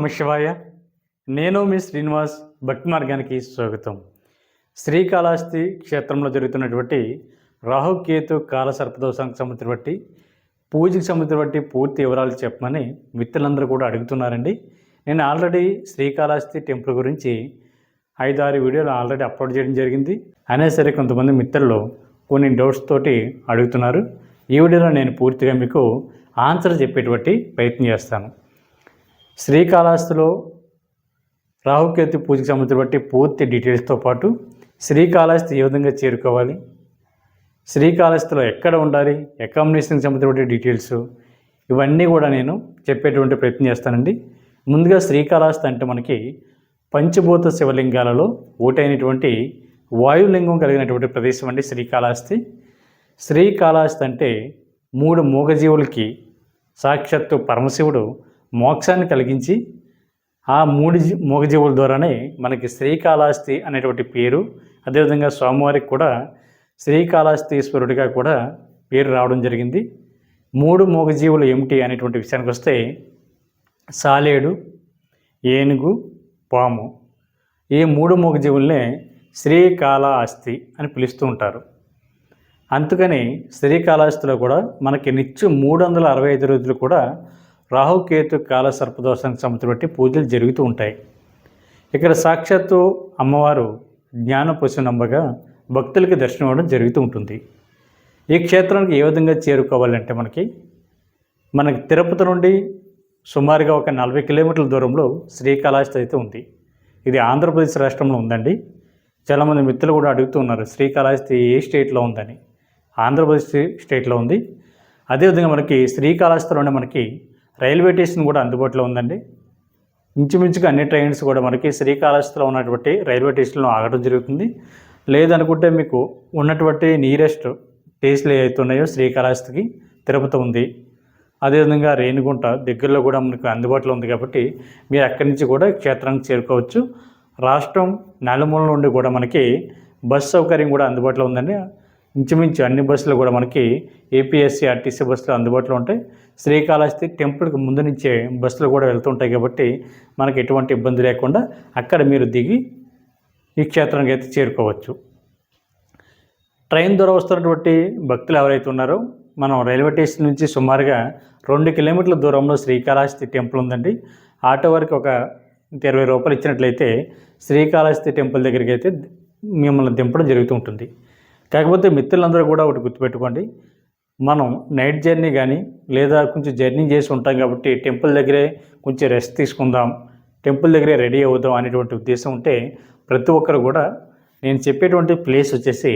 నమ శివాయ. నేను మీ శ్రీనివాస్ భక్తి మార్గానికి స్వాగతం. శ్రీకాళహస్తి క్షేత్రంలో జరుగుతున్నటువంటి రాహుకేతు కాల సర్పదోషానికి సంబంధించిన బట్టి పూజకి సంబంధించిన బట్టి పూర్తి వివరాలు చెప్పమని మిత్రులందరూ కూడా అడుగుతున్నారండి. నేను ఆల్రెడీ శ్రీకాళహస్తి టెంపుల్ గురించి ఐదు ఆరు వీడియోలు ఆల్రెడీ అప్లోడ్ చేయడం జరిగింది. అయినా సరే కొంతమంది మిత్రులు కొన్ని డౌట్స్ తోటి అడుగుతున్నారు. ఈ వీడియోలో నేను పూర్తిగా మీకు ఆన్సర్ చెప్పేటువంటి ప్రయత్నం చేస్తాను. శ్రీకాళహస్తిలో రాహుకేతు పూజకి సంబంధించిన బట్టి పూర్తి డీటెయిల్స్తో పాటు శ్రీకాళహస్తి ఏ విధంగా చేరుకోవాలి శ్రీకాళహస్తిలో ఎక్కడ ఉండాలి అకామిడేషన్కి సంబంధించిన డీటెయిల్స్ ఇవన్నీ కూడా నేను చెప్పేటువంటి ప్రయత్నం చేస్తానండి. ముందుగా శ్రీకాళహస్తి అంటే మనకి పంచభూత శివలింగాలలో ఒకటైనటువంటి వాయులింగం కలిగినటువంటి ప్రదేశం అండి శ్రీకాళహస్తి. శ్రీకాళహస్తి అంటే మూడు మూగజీవులకి సాక్షాత్తు పరమశివుడు మోక్షాన్ని కలిగించి ఆ మూడు జీ మూగజీవుల ద్వారానే మనకి శ్రీకాళహస్తి అనేటువంటి పేరు. అదేవిధంగా స్వామివారికి కూడా శ్రీకాళహస్తీశ్వరుడిగా కూడా పేరు రావడం జరిగింది. మూడు మూగజీవులు ఏమిటి అనేటువంటి విషయానికి వస్తే సాలేడు ఏనుగు పాము. ఈ మూడు మూగజీవుల్నే శ్రీకాళహస్తి అని పిలుస్తూ ఉంటారు. అందుకని శ్రీకాళహస్తిలో కూడా మనకి నిత్యం మూడు వందల అరవై ఐదు రోజులు కూడా రాహుకేతు కాల సర్పదోషానికి సంబంధించి బట్టి పూజలు జరుగుతూ ఉంటాయి. ఇక్కడ సాక్షాత్తు అమ్మవారు జ్ఞాన భక్తులకి దర్శనం అవ్వడం జరుగుతూ ఉంటుంది. ఈ క్షేత్రానికి ఏ విధంగా చేరుకోవాలంటే మనకి మనకి తిరుపతి నుండి సుమారుగా ఒక నలభై కిలోమీటర్ల దూరంలో శ్రీకాళహస్తి అయితే ఉంది. ఇది ఆంధ్రప్రదేశ్ రాష్ట్రంలో ఉందండి. చాలామంది మిత్రులు కూడా అడుగుతూ ఉన్నారు శ్రీకాళహస్తి ఏ స్టేట్లో ఉందని. ఆంధ్రప్రదేశ్ స్టేట్లో ఉంది. అదేవిధంగా మనకి శ్రీకాళహస్తిలోనే మనకి రైల్వే స్టేషన్ కూడా అందుబాటులో ఉందండి. ఇంచుమించుగా అన్ని ట్రైన్స్ కూడా మనకి శ్రీకాళహస్తిలో ఉన్నటువంటి రైల్వే స్టేషన్లో ఆగడం జరుగుతుంది. లేదనుకుంటే మీకు ఉన్నటువంటి నియరెస్ట్ స్టేషన్లు ఏవైతే ఉన్నాయో శ్రీకాళహస్తికి తిరుపతి ఉంది. అదేవిధంగా రేణిగుంట దగ్గరలో కూడా మనకు అందుబాటులో ఉంది కాబట్టి మీరు అక్కడి నుంచి కూడా క్షేత్రానికి చేరుకోవచ్చు. రాష్ట్రం నలుమూల నుండి కూడా మనకి బస్ సౌకర్యం కూడా అందుబాటులో ఉందండి. ఇంచుమించు అన్ని బస్సులు కూడా మనకి ఏపీఎస్సీ ఆర్టీసీ బస్సులు అందుబాటులో ఉంటాయి. శ్రీకాళహస్తి టెంపుల్కి ముందు నుంచే బస్సులు కూడా వెళ్తుంటాయి కాబట్టి మనకి ఎటువంటి ఇబ్బంది లేకుండా అక్కడ మీరు దిగి ఈ క్షేత్రానికి అయితే చేరుకోవచ్చు. ట్రైన్ ద్వారా వస్తున్నటువంటి భక్తులు ఎవరైతే ఉన్నారో మనం రైల్వే స్టేషన్ నుంచి సుమారుగా రెండు కిలోమీటర్ల దూరంలో శ్రీకాళహస్తి టెంపుల్ ఉందండి. ఆటో వరకు ఒక ఇరవై రూపాయలు ఇచ్చినట్లయితే శ్రీకాళహస్తి టెంపుల్ దగ్గరికి అయితే మిమ్మల్ని దింపడం జరుగుతూ ఉంటుంది. కాకపోతే మిత్రులందరూ కూడా ఒకటి గుర్తుపెట్టుకోండి. మనం నైట్ జర్నీ కానీ లేదా కొంచెం జర్నీ చేసి ఉంటాం కాబట్టి టెంపుల్ దగ్గరే కొంచెం రెస్ట్ తీసుకుందాం టెంపుల్ దగ్గరే రెడీ అవుదాం అనేటువంటి ఉద్దేశం ఉంటే ప్రతి ఒక్కరు కూడా నేను చెప్పేటువంటి ప్లేస్ వచ్చేసి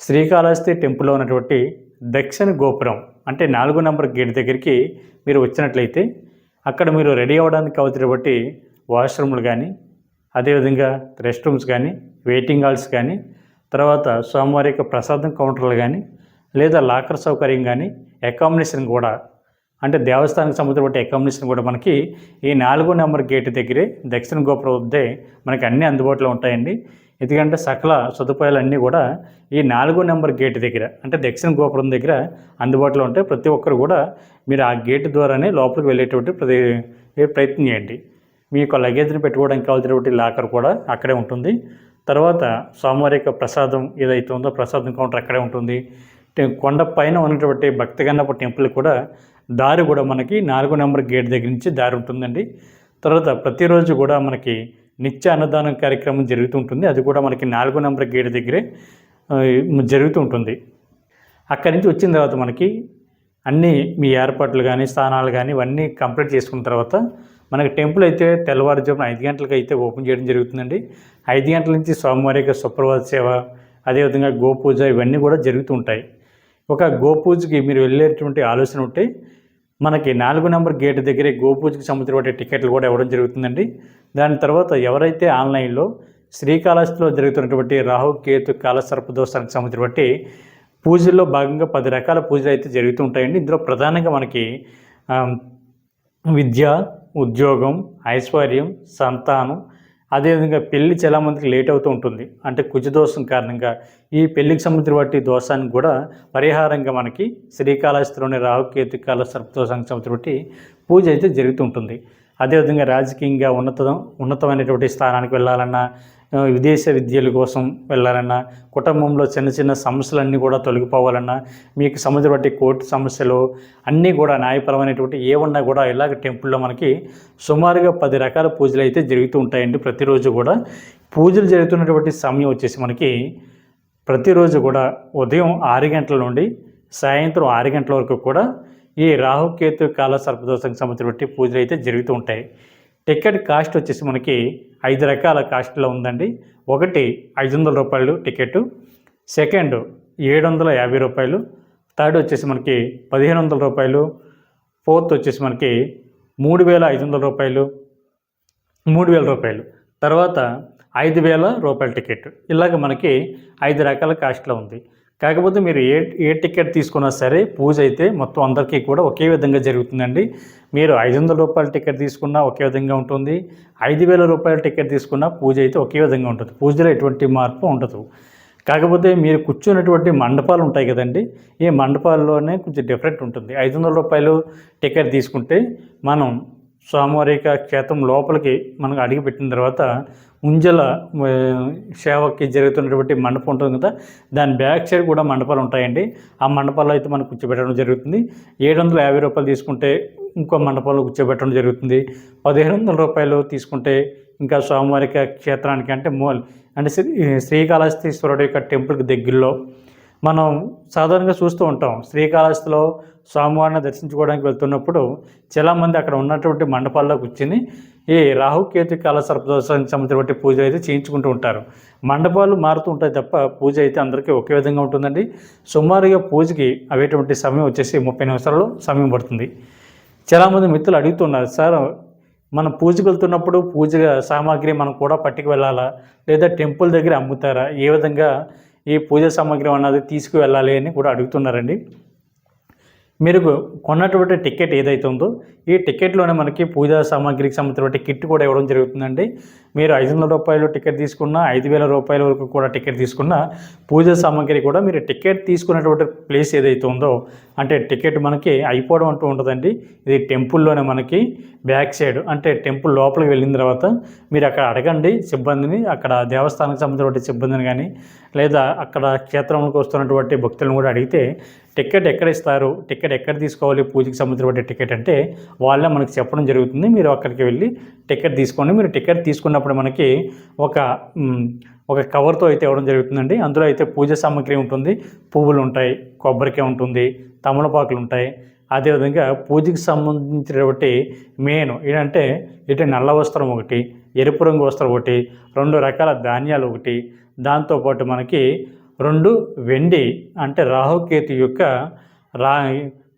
శ్రీకాళహస్తి టెంపుల్లో ఉన్నటువంటి దక్షిణ గోపురం అంటే నాలుగు నెంబర్ గేట్ దగ్గరికి మీరు వచ్చినట్లయితే అక్కడ మీరు రెడీ అవ్వడానికి కావాల్సిన బట్టి వాష్రూమ్లు కానీ అదేవిధంగా రెస్ట్ రూమ్స్ కానీ వెయిటింగ్ హాల్స్ కానీ తర్వాత స్వామివారి యొక్క ప్రసాదం కౌంటర్లు కానీ లేదా లాకర్ సౌకర్యం కానీ అకామిడేషన్ కూడా అంటే దేవస్థానానికి సంబంధించిన అకామిడేషన్ కూడా మనకి ఈ నాలుగో నెంబర్ గేట్ దగ్గరే దక్షిణ గోపురం వద్దే మనకి అన్నీ అందుబాటులో ఉంటాయండి. ఎందుకంటే సకల సదుపాయాలు అన్నీ కూడా ఈ నాలుగో నెంబర్ గేట్ దగ్గర అంటే దక్షిణ గోపురం దగ్గర అందుబాటులో ఉంటాయి. ప్రతి ఒక్కరు కూడా మీరు ఆ గేట్ ద్వారానే లోపలికి వెళ్ళేటువంటి ప్రతి ప్రయత్నం చేయండి. మీ యొక్క లగేజ్ని పెట్టుకోవడానికి కావాల్సినటువంటి లాకర్ కూడా అక్కడే ఉంటుంది. తర్వాత స్వామివారి యొక్క ప్రసాదం ఏదైతే ఉందో ప్రసాదం కౌంటర్ అక్కడే ఉంటుంది. కొండ పైన ఉన్నటువంటి భక్తిగన్నప్ప టెంపుల్ కూడా దారి కూడా మనకి నాలుగో నెంబర్ గేట్ దగ్గర నుంచి దారి ఉంటుందండి. తర్వాత ప్రతిరోజు కూడా మనకి నిత్య అన్నదానం కార్యక్రమం జరుగుతూ ఉంటుంది. అది కూడా మనకి నాలుగో నెంబర్ గేట్ దగ్గరే జరుగుతూ ఉంటుంది. అక్కడి నుంచి వచ్చిన తర్వాత మనకి అన్నీ మీ ఏర్పాట్లు కానీ స్థానాలు కానీ ఇవన్నీ కంప్లీట్ చేసుకున్న తర్వాత మనకి టెంపుల్ అయితే తెల్లవారుజామున ఐదు గంటలకు అయితే ఓపెన్ చేయడం జరుగుతుందండి. ఐదు గంటల నుంచి స్వామివారికి సుప్రభాత సేవ అదేవిధంగా గోపూజ ఇవన్నీ కూడా జరుగుతూ ఉంటాయి. ఒక గోపూజకి మీరు వెళ్ళేటువంటి ఆలోచన ఉంటే మనకి నాలుగు నెంబర్ గేట్ దగ్గరే గోపూజకి సంబంధించిన టికెట్లు కూడా ఇవ్వడం జరుగుతుందండి. దాని తర్వాత ఎవరైతే ఆన్లైన్లో శ్రీకాళహస్తిలో జరుగుతున్నటువంటి రాహు కేతు కాల సర్పదోషానికి సంబంధించినటువంటి పూజల్లో భాగంగా పది రకాల పూజలు అయితే జరుగుతూ ఉంటాయండి. ఇందులో ప్రధానంగా మనకి విద్య ఉద్యోగం ఐశ్వర్యం సంతానం అదేవిధంగా పెళ్ళి చాలామందికి లేట్ అవుతూ ఉంటుంది. అంటే కుజదోషం కారణంగా ఈ పెళ్ళికి సంబంధించిన వాటి దోషానికి కూడా పరిహారంగా మనకి శ్రీకాళహస్తిలోని రాహుకేతు కాల సర్పదోషానికి సంబంధించిన పూజ అయితే జరుగుతూ ఉంటుంది. అదేవిధంగా రాజకీయంగా ఉన్నత ఉన్నతమైనటువంటి స్థానానికి వెళ్ళాలన్నా విదేశ విద్యల కోసం వెళ్ళాలన్నా కుటుంబంలో చిన్న చిన్న సమస్యలన్నీ కూడా తొలగిపోవాలన్నా మీకు సంబంధించిన కోర్టు సమస్యలు అన్నీ కూడా న్యాయపరమైనటువంటి ఏమన్నా కూడా ఇలాగ టెంపుల్లో మనకి సుమారుగా పది రకాల పూజలు అయితే జరుగుతూ ఉంటాయండి. ప్రతిరోజు కూడా పూజలు జరుగుతున్నటువంటి సమయం వచ్చేసి మనకి ప్రతిరోజు కూడా ఉదయం ఆరు గంటల నుండి సాయంత్రం ఆరు గంటల వరకు కూడా ఈ రాహుకేతు కాల సర్పదోషానికి సంబంధించినటువంటి పూజలు అయితే జరుగుతూ ఉంటాయి. టికెట్ కాస్ట్ వచ్చేసి మనకి ఐదు రకాల కాస్ట్లో ఉందండి. ఒకటి ఐదు వందల రూపాయలు టికెట్ సెకండ్ ఏడు వందల యాభై రూపాయలు థర్డ్ వచ్చేసి మనకి పదిహేను వందల రూపాయలు ఫోర్త్ వచ్చేసి మనకి మూడు వేల ఐదు వందల రూపాయలు మూడు వేల రూపాయలు. తర్వాత ఐదు వేల రూపాయల టికెట్. ఇలాగ మనకి ఐదు రకాల కాస్ట్లో ఉంది. కాకపోతే మీరు ఏ ఏ టికెట్ తీసుకున్నా సరే పూజ అయితే మొత్తం అందరికీ కూడా ఒకే విధంగా జరుగుతుందండి. మీరు ఐదు వందల రూపాయల టికెట్ తీసుకున్నా ఒకే విధంగా ఉంటుంది. ఐదు వేల రూపాయల టికెట్ తీసుకున్నా పూజ అయితే ఒకే విధంగా ఉంటుంది. పూజలో ఎటువంటి మార్పు ఉండదు. కాకపోతే మీరు కూర్చున్నటువంటి మండపాలు ఉంటాయి కదండి. ఈ మండపాల్లోనే కొంచెం డిఫరెంట్ ఉంటుంది. ఐదు వందల రూపాయలు టికెట్ తీసుకుంటే మనం స్వామివారిక క్షేత్రం లోపలికి మనకు అడిగి పెట్టిన తర్వాత ఉంజల సేవకి జరుగుతున్నటువంటి మండపం ఉంటుంది కదా దాని బ్యాక్ సైడ్ కూడా మండపాలు ఉంటాయండి. ఆ మండపాల్లో అయితే మనం కూర్చోబెట్టడం జరుగుతుంది. ఏడు వందల యాభై రూపాయలు తీసుకుంటే ఇంకో మండపంలో కూర్చోబెట్టడం జరుగుతుంది. పదిహేను వందల రూపాయలు తీసుకుంటే ఇంకా స్వామివారిక క్షేత్రానికి అంటే మూల అంటే శ్రీ శ్రీకాళహస్తీశ్వరుడు యొక్క టెంపుల్కి దగ్గరలో మనం సాధారణంగా చూస్తూ ఉంటాం. శ్రీకాళహస్తిలో స్వామివారిని దర్శించుకోవడానికి వెళ్తున్నప్పుడు చాలామంది అక్కడ ఉన్నటువంటి మండపాల్లో కూర్చుని ఈ రాహుకేతు కాల సర్పదోషానికి సంబంధించినటువంటి పూజలు అయితే చేయించుకుంటూ ఉంటారు. మండపాలు మారుతూ ఉంటాయి తప్ప పూజ అయితే అందరికీ ఒకే విధంగా ఉంటుందండి. సుమారుగా పూజకి అవేటువంటి సమయం వచ్చేసి ముప్పై నిమిషాలలో సమయం పడుతుంది. చాలామంది మిత్రులు అడుగుతున్నారు సార్ మనం పూజకు వెళ్తున్నప్పుడు పూజ సామాగ్రి మనం కూడా పట్టుకు వెళ్ళాలా? లేదా టెంపుల్ దగ్గర అమ్ముతారా? ఏ విధంగా ఈ పూజ సామాగ్రి అన్నది తీసుకువెళ్ళాలి? అని కూడా అడుగుతున్నారండి. మీరు కొన్నటువంటి టికెట్ ఏదైతే ఉందో ఈ టికెట్లోనే మనకి పూజా సామాగ్రికి సంబంధించినటువంటి కిట్ కూడా ఇవ్వడం జరుగుతుందండి. మీరు ఐదు వందల రూపాయలు టికెట్ తీసుకున్నా ఐదు వేల రూపాయల వరకు కూడా టికెట్ తీసుకున్నా పూజ సామాగ్రి కూడా మీరు టికెట్ తీసుకున్నటువంటి ప్లేస్ ఏదైతే ఉందో అంటే టికెట్ మనకి అయిపోవడం అంటూ ఉంటుందండి ఇది టెంపుల్లోనే మనకి బ్యాక్ సైడ్ అంటే టెంపుల్ లోపలికి వెళ్ళిన తర్వాత మీరు అక్కడ అడగండి సిబ్బందిని అక్కడ దేవస్థానానికి సంబంధించినటువంటి సిబ్బందిని కానీ లేదా అక్కడ క్షేత్రంలోకి వస్తున్నటువంటి భక్తులను కూడా అడిగితే టికెట్ ఎక్కడ ఇస్తారు? టికెట్ ఎక్కడ తీసుకోవాలి? పూజకి సంబంధించినటువంటి టికెట్ అంటే వాళ్ళే మనకు చెప్పడం జరుగుతుంది. మీరు అక్కడికి వెళ్ళి టికెట్ తీసుకోండి. మీరు టికెట్ తీసుకున్నప్పుడు మనకి ఒక ఒక కవర్తో అయితే ఇవ్వడం జరుగుతుందండి. అందులో అయితే పూజ సామాగ్రి ఉంటుంది. పువ్వులు ఉంటాయి కొబ్బరికాయ ఉంటుంది తమలపాకులు ఉంటాయి. అదేవిధంగా పూజకి సంబంధించినటువంటి మెయిన్ ఏంటంటే ఇటు నల్ల వస్త్రం ఒకటి ఎరుపు రంగు వస్త్రం ఒకటి రెండు రకాల ధాన్యాలు ఒకటి. దాంతోపాటు మనకి రెండు వెండి అంటే రాహుకేతు యొక్క రా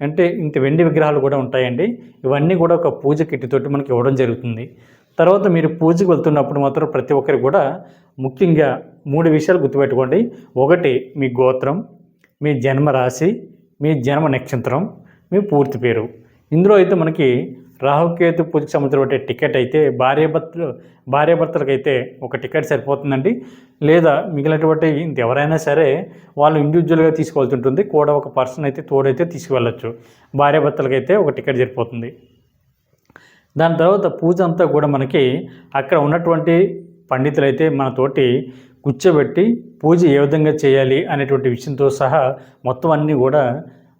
అంటే ఇంత వెండి విగ్రహాలు కూడా ఉంటాయండి. ఇవన్నీ కూడా ఒక పూజ కిట్టితోటి తోటి మనకి ఇవ్వడం జరుగుతుంది. తర్వాత మీరు పూజకు వెళ్తున్నప్పుడు మాత్రం ప్రతి ఒక్కరికి కూడా ముఖ్యంగా మూడు విషయాలు గుర్తుపెట్టుకోండి. ఒకటి మీ గోత్రం మీ జన్మ రాశి మీ జన్మ నక్షత్రం మీ పూర్తి పేరు. ఇందులో అయితే మనకి రాహుకేతు పూజకు సంబంధించిన టికెట్ అయితే భార్యాభర్తలు భార్యాభర్తలకు అయితే ఒక టికెట్ సరిపోతుందండి. లేదా మిగిలినటువంటి ఎవరైనా సరే వాళ్ళు ఇండివిజువల్గా తీసుకోవాల్సి ఉంటుంది. కూడా ఒక పర్సన్ అయితే తోడైతే తీసుకువెళ్ళచ్చు. భార్యాభర్తలకు అయితే ఒక టికెట్ సరిపోతుంది. దాని తర్వాత పూజ అంతా కూడా మనకి అక్కడ ఉన్నటువంటి పండితులు అయితే మనతోటి కూర్చోబెట్టి పూజ ఏ విధంగా చేయాలి అనేటువంటి విషయంతో సహా మొత్తం అన్నీ కూడా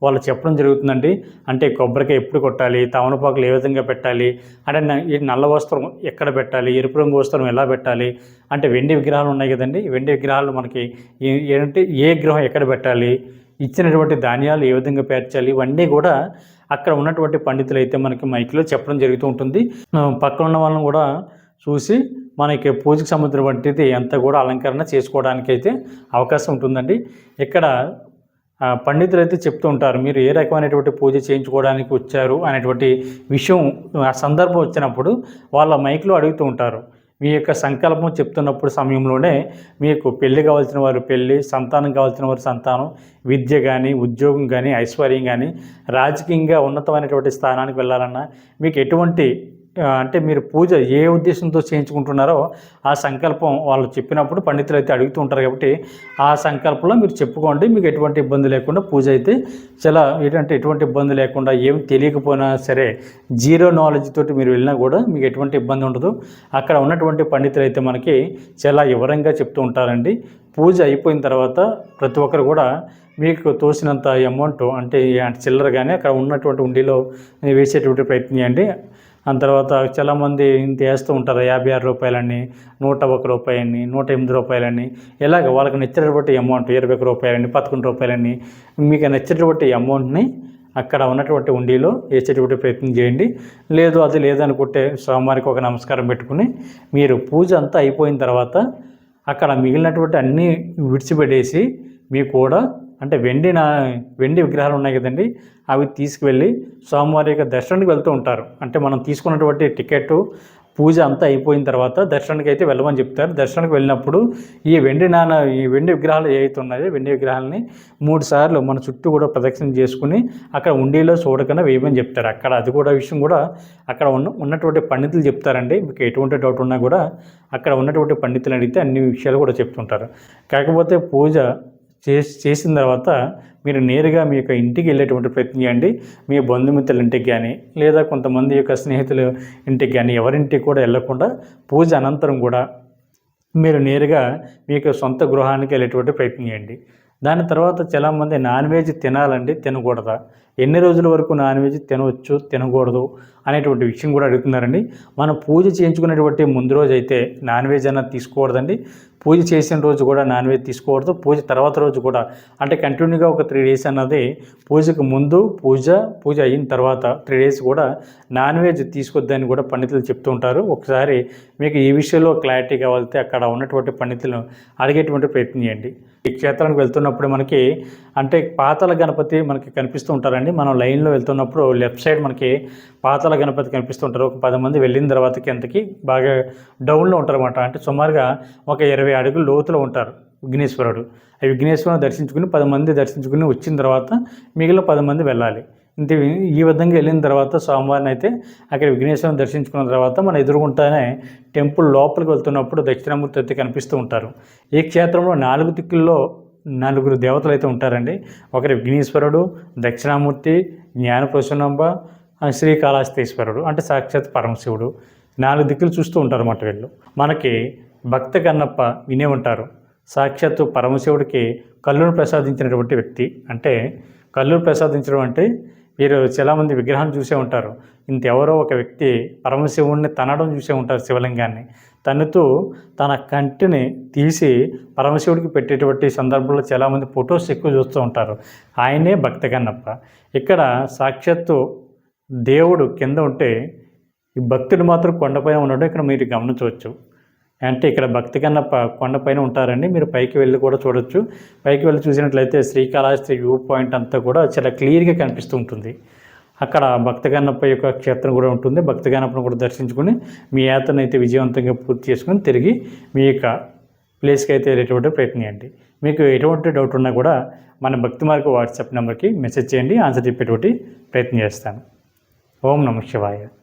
వాళ్ళు చెప్పడం జరుగుతుందండి. అంటే కొబ్బరికాయ ఎప్పుడు కొట్టాలి తమలపాకులు ఏ విధంగా పెట్టాలి అంటే ఈ నల్ల వస్త్రం ఎక్కడ పెట్టాలి ఎరుపు రంగు వస్త్రం ఎలా పెట్టాలి అంటే వెండి విగ్రహాలు ఉన్నాయి కదండి. వెండి విగ్రహాలు మనకి ఏంటంటే ఏ గ్రహం ఎక్కడ పెట్టాలి ఇచ్చినటువంటి ధాన్యాలు ఏ విధంగా పేర్చాలి ఇవన్నీ కూడా అక్కడ ఉన్నటువంటి పండితులు అయితే మనకి మైక్లో చెప్పడం జరుగుతూ ఉంటుంది. పక్కన ఉన్న వాళ్ళని కూడా చూసి మనకి పూజకు సంబంధించినటువంటిది ఎంత కూడా అలంకరణ చేసుకోవడానికి అయితే అవకాశం ఉంటుందండి. ఇక్కడ పండితులు అయితే చెప్తూ ఉంటారు మీరు ఏ రకమైనటువంటి పూజ చేయించుకోవడానికి వచ్చారు? అనేటువంటి విషయం ఆ సందర్భం వచ్చినప్పుడు వాళ్ళ మైక్లో అడుగుతూ ఉంటారు. మీ యొక్క సంకల్పం చెప్తున్నప్పుడు సమయంలోనే మీకు పెళ్ళి కావాల్సిన వారు పెళ్ళి సంతానం కావాల్సిన వారు సంతానం విద్య కానీ ఉద్యోగం కానీ ఐశ్వర్యం కానీ రాజకీయంగా ఉన్నతమైనటువంటి స్థానానికి వెళ్ళాలన్నా మీకు ఎటువంటి అంటే మీరు పూజ ఏ ఉద్దేశంతో చేయించుకుంటున్నారో ఆ సంకల్పం వాళ్ళు చెప్పినప్పుడు పండితులు అయితే అడుగుతూ ఉంటారు కాబట్టి ఆ సంకల్పంలో మీరు చెప్పుకోండి. మీకు ఎటువంటి ఇబ్బంది లేకుండా పూజ అయితే చాలా ఏంటంటే ఎటువంటి ఇబ్బంది లేకుండా ఏం తెలియకపోయినా సరే జీరో నాలెడ్జ్ తోటి మీరు వెళ్ళినా కూడా మీకు ఎటువంటి ఇబ్బంది ఉండదు. అక్కడ ఉన్నటువంటి పండితులు అయితే మనకి చాలా వివరంగా చెప్తూ ఉంటారండి. పూజ అయిపోయిన తర్వాత ప్రతి ఒక్కరు కూడా మీకు తోసినంత అమౌంట్ అంటే అంటే చిల్లర కానీ అక్కడ ఉన్నటువంటి ఉండిలో వేసేటువంటి ప్రయత్నం చేయండి. ఆ తర్వాత చాలామంది ఇంత వేస్తూ ఉంటారు. యాభై ఆరు రూపాయలని నూట ఒక రూపాయలని నూట ఎనిమిది రూపాయలని. ఇలాగ వాళ్ళకి నచ్చినటువంటి అమౌంట్ ఇరవై ఒక రూపాయలని పదకొండు రూపాయలని మీకు నచ్చినటువంటి అమౌంట్ని అక్కడ ఉన్నటువంటి ఉండిలో వేసేటువంటి ప్రయత్నం చేయండి. లేదు అది లేదనుకుంటే స్వామివారికి ఒక నమస్కారం పెట్టుకుని మీరు పూజ అంతా అయిపోయిన తర్వాత అక్కడ మిగిలినటువంటి అన్నీ విడిచిపెట్టేసి మీకు కూడా అంటే వెండి నా వెండి విగ్రహాలు ఉన్నాయి కదండి అవి తీసుకువెళ్ళి స్వామివారి యొక్క దర్శనానికి వెళ్తూ ఉంటారు. అంటే మనం తీసుకున్నటువంటి టికెట్ పూజ అంతా అయిపోయిన తర్వాత దర్శనానికి అయితే వెళ్ళమని చెప్తారు. దర్శనానికి వెళ్ళినప్పుడు ఈ వెండి నాన్న ఈ వెండి విగ్రహాలు ఏవైతే ఉన్నాయో వెండి విగ్రహాలని మూడు సార్లు మన చుట్టూ కూడా ప్రదక్షిణ చేసుకుని అక్కడ ఉండేలో చూడకుండా వేయమని చెప్తారు. అక్కడ అది కూడా విషయం కూడా అక్కడ ఉన్న ఉన్నటువంటి పండితులు చెప్తారండి. మీకు ఎటువంటి డౌట్ ఉన్నా కూడా అక్కడ ఉన్నటువంటి పండితులు అడిగితే అన్ని విషయాలు కూడా చెప్తుంటారు. కాకపోతే పూజ చేసి చేసిన తర్వాత మీరు నేరుగా మీ యొక్క ఇంటికి వెళ్ళేటువంటి ప్రయత్నం చేయండి. మీ బంధుమిత్రుల ఇంటికి కానీ లేదా కొంతమంది యొక్క స్నేహితుల ఇంటికి కానీ ఎవరింటికి కూడా వెళ్ళకుండా పూజ అనంతరం కూడా మీరు నేరుగా మీ యొక్క సొంత గృహానికి వెళ్ళేటువంటి ప్రయత్నం చేయండి. దాని తర్వాత చాలామంది నాన్ వెజ్ తినాలండి తినకూడదా? ఎన్ని రోజుల వరకు నాన్ వెజ్ తినవచ్చు తినకూడదు అనేటువంటి విషయం కూడా అడుగుతున్నారండి. మనం పూజ చేయించుకునేటువంటి ముందు రోజు అయితే నాన్ వెజ్ అన్నది తీసుకోకూడదండి. పూజ చేసిన రోజు కూడా నాన్ వెజ్ తీసుకోకూడదు పూజ తర్వాత రోజు కూడా. అంటే కంటిన్యూగా ఒక త్రీ డేస్ అన్నది పూజకు ముందు పూజ పూజ అయిన తర్వాత త్రీ డేస్ కూడా నాన్ వెజ్ తీసుకొద్దని కూడా పండితులు చెప్తూ ఉంటారు. ఒకసారి మీకు ఈ విషయంలో క్లారిటీ కావాలితే అక్కడ ఉన్నటువంటి పండితులను అడిగేటువంటి ప్రయత్నం చేయండి. ఈ క్షేత్రానికి వెళ్తున్నప్పుడు మనకి అంటే పాతల గణపతి మనకి కనిపిస్తూ ఉంటారండి. మనం లైన్లో వెళ్తున్నప్పుడు లెఫ్ట్ సైడ్ మనకి పాతల గణపతి కనిపిస్తుంటారు ఒక పది మంది వెళ్ళిన తర్వాత కిందకి బాగా డౌన్లో ఉంటారు అనమాట అంటే సుమారుగా ఒక ఇరవై అడుగులు లోతులో ఉంటారు విఘ్నేశ్వరుడు. ఆ విఘ్నేశ్వరుని దర్శించుకుని పది మంది దర్శించుకుని వచ్చిన తర్వాత మిగిలిన పది మంది వెళ్ళాలి. ఇంత ఈ విధంగా వెళ్ళిన తర్వాత సోమవారం అయితే అక్కడ విఘ్నేశ్వరం దర్శించుకున్న తర్వాత మన ఎదురుగుంటానే టెంపుల్ లోపలికి వెళ్తున్నప్పుడు దక్షిణామూర్తి అయితే కనిపిస్తూ ఉంటారు. ఈ క్షేత్రంలో నాలుగు దిక్కుల్లో నలుగురు దేవతలు అయితే ఉంటారండి? ఒకరి విఘ్నేశ్వరుడు దక్షిణామూర్తి జ్ఞానప్రసన్నంబ శ్రీకాళహస్తీశ్వరుడు అంటే సాక్షాత్ పరమశివుడు. నాలుగు దిక్కులు చూస్తూ ఉంటారు అన్నమాట వీళ్ళు. మనకి భక్త కన్నప్ప వినే ఉంటారు. సాక్షాత్తు పరమశివుడికి కళ్ళును ప్రసాదించినటువంటి వ్యక్తి. అంటే కళ్ళును ప్రసాదించడం అంటే వీరు చాలామంది విగ్రహాన్ని చూసే ఉంటారు. ఇంతెవరో ఒక వ్యక్తి పరమశివుణ్ణి తనడం చూసే ఉంటారు శివలింగాన్ని. తనతో తన కంటిని తీసి పరమశివుడికి పెట్టేటువంటి సందర్భంలో చాలామంది ఫొటోస్ ఎక్కువ చూస్తూ ఉంటారు. ఆయనే భక్త కన్నప్ప ఇక్కడ సాక్షాత్తు దేవుడు కింద ఉంటే ఈ భక్తుడు మాత్రం కొండపైన ఉండడం ఇక్కడ మీరు గమనించవచ్చు. అంటే ఇక్కడ భక్తి ప కొండపైన ఉంటారండి. మీరు పైకి వెళ్ళి కూడా చూడొచ్చు. పైకి వెళ్ళి చూసినట్లయితే శ్రీకాళహస్తి వ్యూ పాయింట్ అంతా కూడా చాలా క్లియర్గా కనిపిస్తూ ఉంటుంది. అక్కడ భక్త యొక్క క్షేత్రం కూడా ఉంటుంది. భక్త కూడా దర్శించుకుని మీ యాత్రను అయితే విజయవంతంగా పూర్తి చేసుకుని తిరిగి మీ యొక్క ప్లేస్కి అయితే వెళ్ళేటువంటి ప్రయత్నం మీకు ఎటువంటి డౌట్ ఉన్నా కూడా మన భక్తి మార్గ వాట్సాప్ నెంబర్కి మెసేజ్ చేయండి. ఆన్సర్ చెప్పేటువంటి ప్రయత్నం చేస్తాను. ఓం నమ శివాయ.